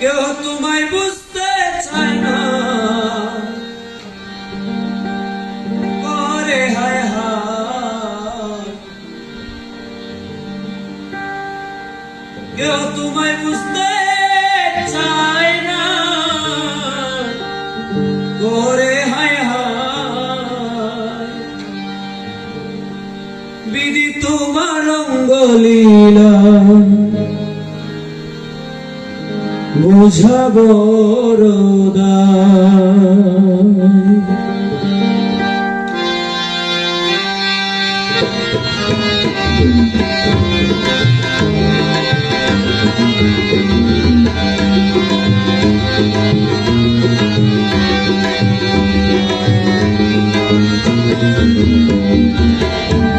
কেউ তোমায় বুঝতে চায় না। করে হায় কেউ তোমায় বুঝতে চায় না। করে হায় হায়। বিধি তোমার রঙ্গলীলা বুঝাবো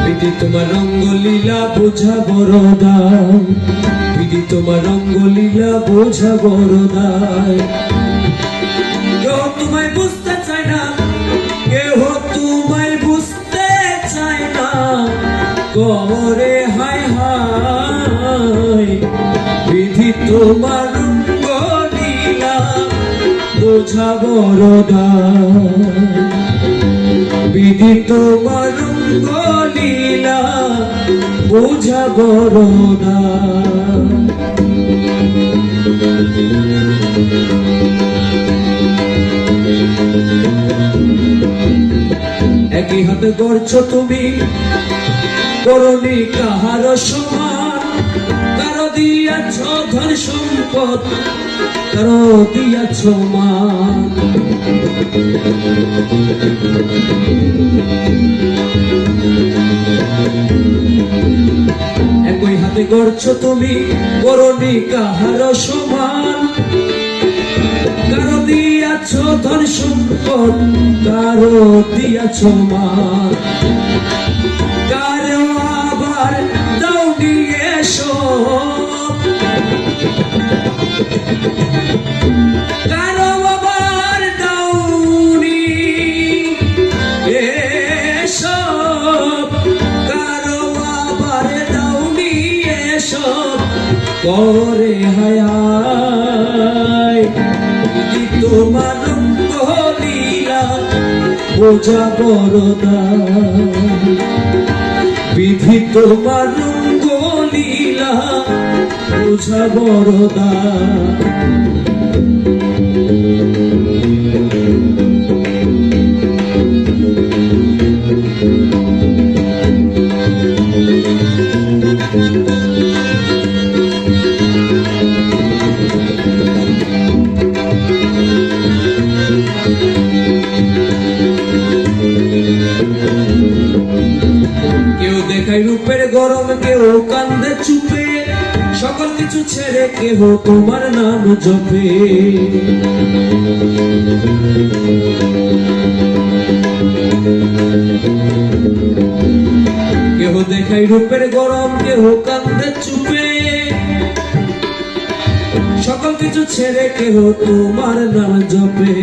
বিধি তোমার রঙ্গলীলা বোঝা বড়দায় বিধি তোমার রঙ্গলীলা বোঝা বড়দায় কেউ তোমায় বুঝতে চায় না কেউ তোমায় বুঝতে চায় না। করে হায় হায়, বিধি তোমার বোঝা বড়দায় বিধি তোমার বোঝা একই গড়ছ তুমি? করণি কাহার সমান? কারও দিয়াছ ধন সম্পদ, কারও দিয়াছ মান। একই হাতে গড়ছ তুমি করণি কাহার সমান? দিয়াছ ধন সম্পদ কারও দিয়াছ মান কারও আবার দাও দাউনি কারও হায়। তোমার রঙ্গলীলা বোঝা বড়দা বিধি তোমার রঙ্গলীলা বোঝা বড়দা ছেড়ে কেহ তোমার নাম জপে। কেহ দেখায় রূপের গরম, কেহ কান্দে চুপে। সকল কিছু ছেড়ে কেহ তোমার নাম জপে।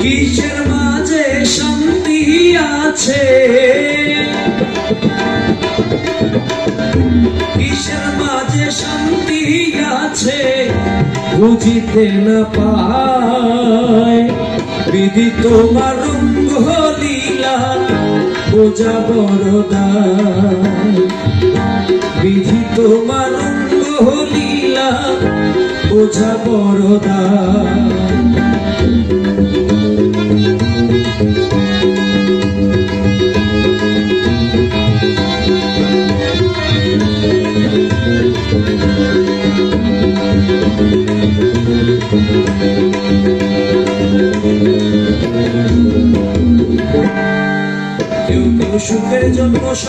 কিসের মাঝে শান্তি আছে? কিসের মাঝে শান্তি আছে, বুঝিতে না পায়। বিধি তোমার রঙ্গ লীলা বোঝা বড়দায় বিধি তোমার রঙ্গ লীলা বোঝা বড়দায়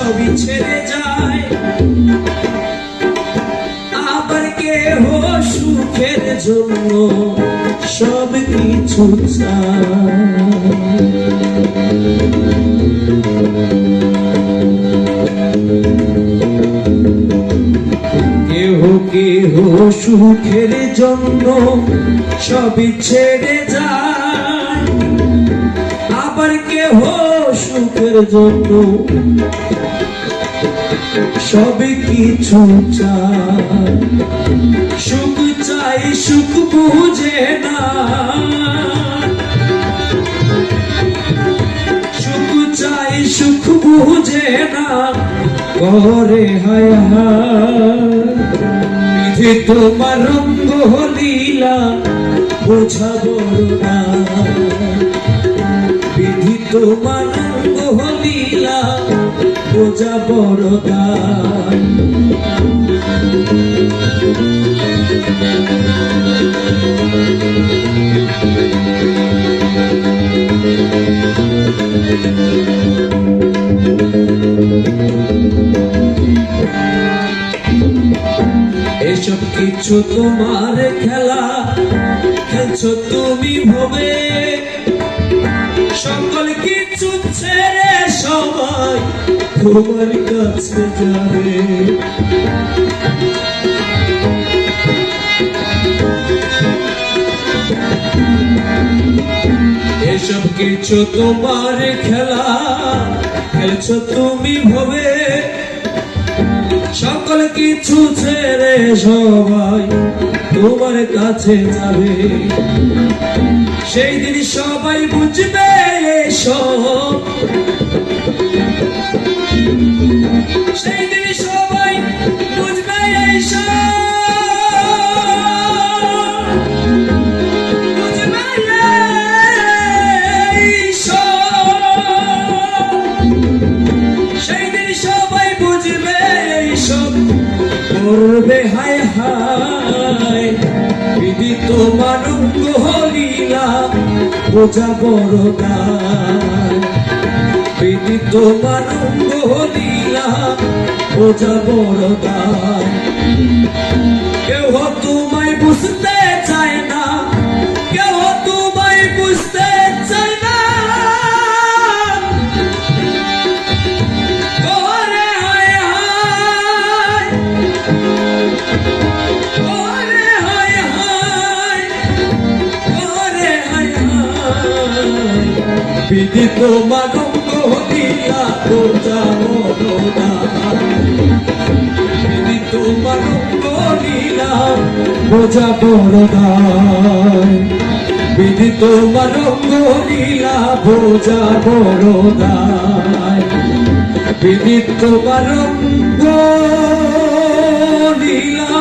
সবই ছেড়ে যায়। আবার কেহ সুখের জন্য সব কিছু কেহ কেহ সুখের জন্য সবই ছেড়ে যায়। আবার কেহ সুখের জন্য সবে কিছু চাই। সুখ চাই, সুখ বুঝে না। সুখ চাই, সুখ বুঝে না। করে হায় বিধি তোমার রঙ্গ লীলা বোঝাবো না। বিধি তোমার রঙ্গ বোঝাবো না এসব কিছু তোমার খেলা খেলছো তুমি ভবে সকল কিছু ছেড়ে সবাই তোমার কাছে যাবে এসব কিছু তোমার খেলা, খেলছো তুমি ভবে সকল কিছু ছেড়ে সবাই তোমার কাছে যাবে। সেই দিন সবাই বুঝবে এসব সেই দিন সবাই বুঝবে এইসব সেই দিন সবাই বুঝবে এইসব করবে হায় হায়, বিধি তোমার লীলা বোঝা বড় বিধি তোমার লীলা বোঝা বড় দায় কেউ তোমায় বুঝতে চায় না কেউ তোমায় বুঝতে চায় না। ওরে হায় হায় ওরে হায় হায় ওরে হায় তোমার বোঝা মরদা বিধি তোমার লীলা বোঝা বড়দায় বিধি তোমার লীলা